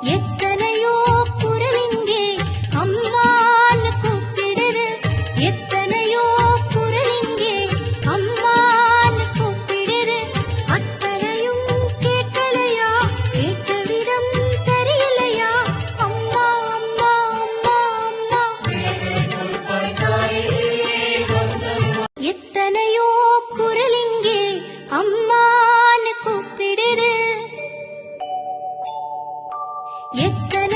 எத்தனையோ குரல் இங்கே அம்மான்னு கூப்பிடுது. 也可。